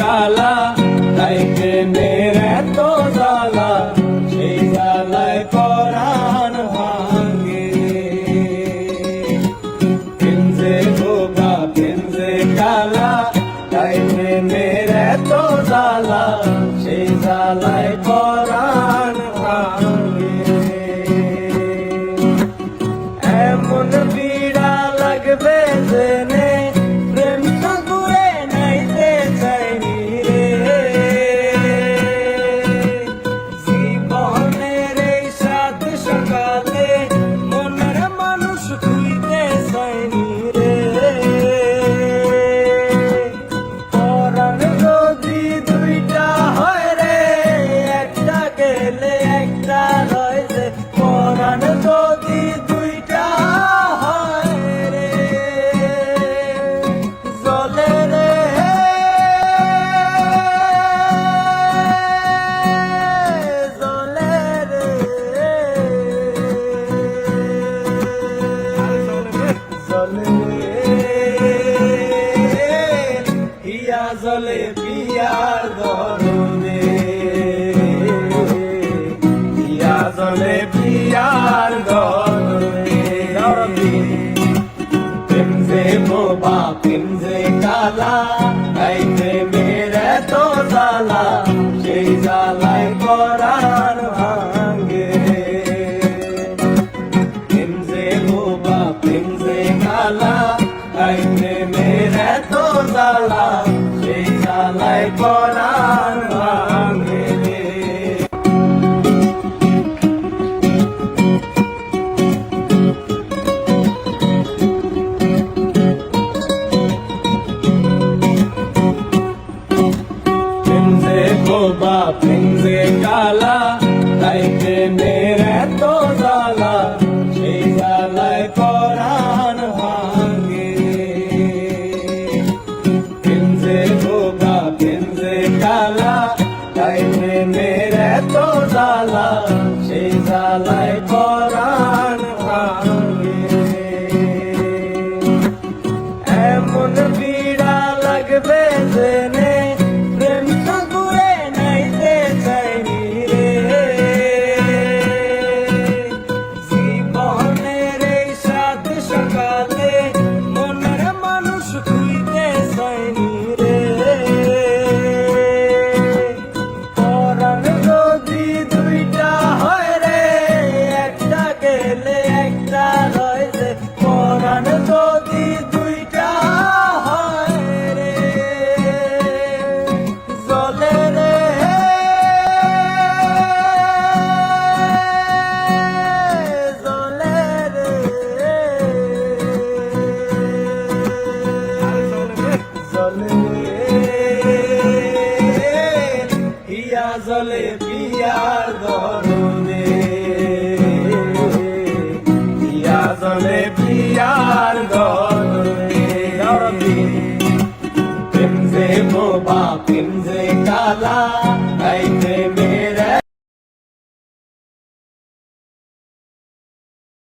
কালা তাই প্রেমের এত জ্বালা, সেই জ্বালায় পরাণ ভাঙে। পিনজে গোগা পিনজে কালা তাই প্রেমের এত জ্বালা, সেই জ্বালায় পরাণ পরাণ যদি দুইটা হয় রে জলে রে। জলে রে। জলে হিয়া জলে পিয়ার দরনে। জলে পিয়ার পিনজে বোবা পিনজে কালা গাইতে মেরে তো জালা সেই জালায় করার ভাঙ্গে পিনজে বোবা পিনজে কালা গাইতে মেরে তো জালা সেই জালায় করার কালা তাইতে মেরে তো জালা সেই জালায় পরাণ ভাঙে। পিনজে গোবা পিনজে কালা তাইতে মেরে তো জালা সেই জালায় পরাণ জলে পিয়ার দরুনে পিয়া জলে পিয়ার দরুনে প্রেম যে বোবা প্রেম যে কালা গাইতে